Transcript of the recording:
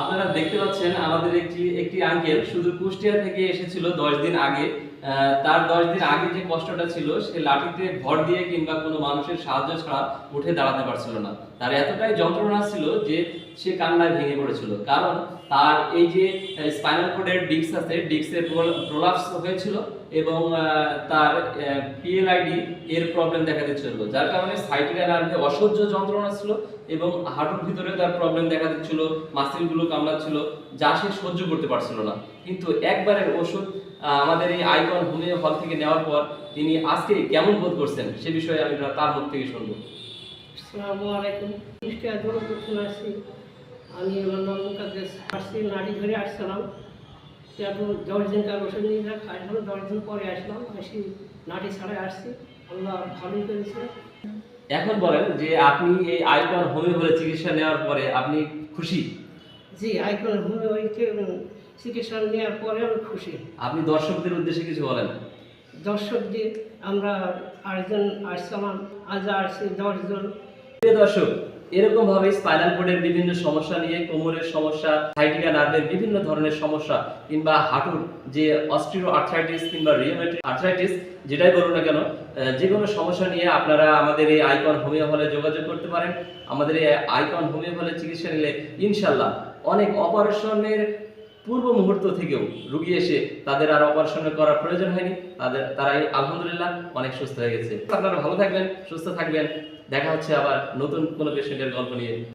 আপনারা দেখতে পাচ্ছেন আমাদের একটি একটি আঙ্কেল শুধু কুষ্টিয়া থেকে এসেছিল দশ দিন আগে। তার দশ দিন আগে যে কষ্টটা ছিল, সে লাঠিতে ভর দিয়ে কিংবা কোনো মানুষের সাহায্য ছাড়া উঠে দাঁড়াতে পারছিল না। তার এতটাই যন্ত্রণা ছিল যে সে কান্নায় ভেঙে পড়েছিল। কারণ তার এই যে স্পাইনাল কোডের ডিস্ক আছে ডিস্কের প্রলাপস হয়েছিল এবং তার পিএলআইডি এর প্রবলেম দেখা দিচ্ছিল। যার কারণে সাইটিকা নার্ভে অসহ্য যন্ত্রণা ছিল এবং হাঁটুর ভিতরে তার প্রবলেম দেখা দিচ্ছিল মাসিলগুলো কামড়াচ্ছিল, যা সে সহ্য করতে পারছিল না। কিন্তু একবারের ওষুধ আমাদের এই আইকন হোমিও হল থেকে নেওয়ার পর তিনি আজকে কেমন বোধ করছেন? সে বিষয়ে আমি তার মুখ থেকে শুনব। আসসালামু আলাইকুম। ইস্টিয়া দূর করতে আসছি আমি আমার নবম কাছে আসছি নাড়ি ধরে আসছিলাম। তারপর দশ দিন কার ওষুধ নিয়ে যাক। আসলাম দশ দিন পরে আসলাম। আসি নাড়ি ছাড়াই আসছি। আল্লাহ ভালোই করেছে। এখন বলেন যে আপনি এই আইকন হোমিও হলে চিকিৎসা নেওয়ার পরে আপনি খুশি? জি আইকন হোমিওইতে চিকিৎসা নেওয়ার পরে আমি খুশি। আপনি দর্শকদের উদ্দেশ্যে কিছু বলেন। দর্শকদের আমরা আটজন আসছিলাম আজ আসছি দশজন। প্রিয় দর্শক এরকম ভাবে স্পাইনাল কোডের বিভিন্ন সমস্যা নিয়ে কোমরের সমস্যা সাইটিকা নার্ভের বিভিন্ন ধরনের সমস্যা কিংবা হাঁটুর যে অস্ট্রিও আর্থ্রাইটিস কিংবা রিওমেটিক আর্থ্রাইটিস যেটাই বলুন না কেন যে কোনো সমস্যা নিয়ে আপনারা আমাদের এই আইকন হোমিও হলে যোগাযোগ করতে পারেন। আমাদের এই আইকন হোমিও হলে চিকিৎসা নিলে ইনশাল্লাহ অনেক অপারেশনের পূর্ব মুহূর্ত থেকেও রুগী এসে তাদের আর অপারেশন করার প্রয়োজন হয়নি। তাদের তারা আলহামদুলিল্লাহ অনেক সুস্থ হয়ে গেছে। আপনারা ভালো থাকবেন, সুস্থ থাকবেন। দেখা হচ্ছে আবার নতুন কোনো পেশেন্টের গল্প নিয়ে।